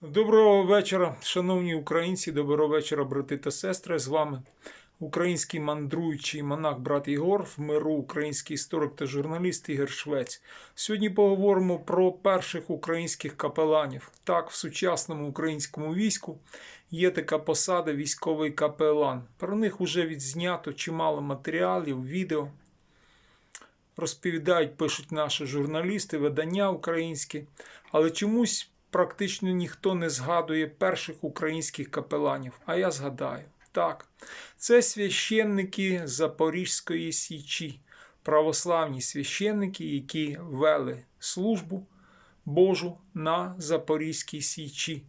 Доброго вечора, шановні українці, доброго вечора, брати та сестри. З вами український мандруючий монах брат Ігор, в миру український історик та журналіст Ігор Швець. Сьогодні поговоримо про перших українських капеланів. Так, в сучасному українському війську є така посада військовий капелан. Про них вже відзнято чимало матеріалів, відео. Розповідають, пишуть наші журналісти, видання українські, але чомусь практично ніхто не згадує перших українських капеланів. А я згадаю. Так, це священники Запорізької Січі, православні священники, які вели службу Божу на Запорізькій Січі.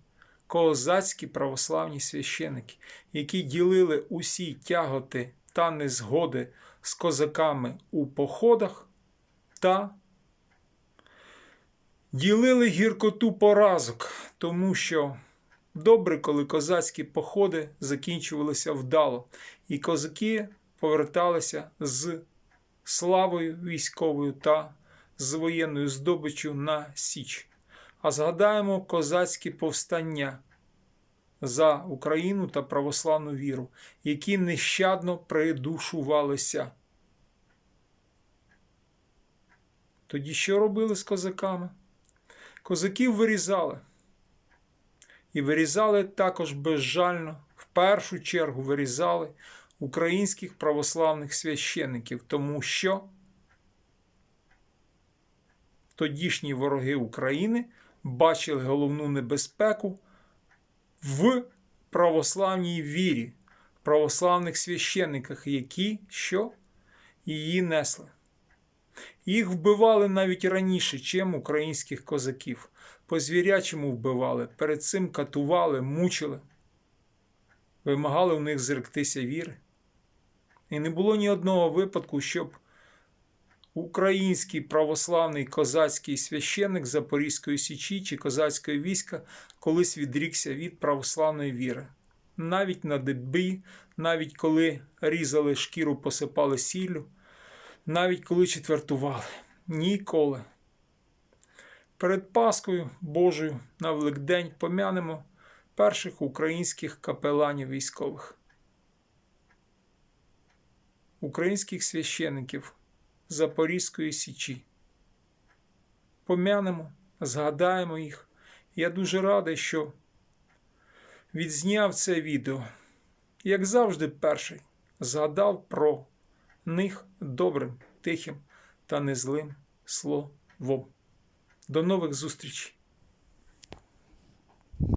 Козацькі православні священики, які ділили усі тяготи та незгоди з козаками у походах та ділили гіркоту поразок, тому що добре, коли козацькі походи закінчувалися вдало, і козаки поверталися з славою військовою та з воєнною здобиччю на Січ. А згадаємо козацькі повстання за Україну та православну віру, які нещадно придушувалися. Тоді що робили з козаками? Козаків вирізали. І вирізали також безжально, в першу чергу вирізали українських православних священиків, тому що тодішні вороги України бачили головну небезпеку в православній вірі, православних священниках, які що її несли. Їх вбивали навіть раніше, чим українських козаків. По звірячому вбивали, перед цим катували, мучили, вимагали в них зректися віри. І не було ні одного випадку, щоб український православний козацький священник Запорізької Січі чи козацької війська колись відрікся від православної віри. Навіть на дебі, навіть коли різали шкіру, посипали сіллю, навіть коли четвертували. Ніколи. Перед Паскою Божою на Великдень помянемо перших українських капеланів військових, українських священиків Запорізької Січі. Помянемо, згадаємо їх. Я дуже радий, що відзняв це відео. Як завжди, перший згадав про них добрим, тихим та незлим словом. До нових зустрічей!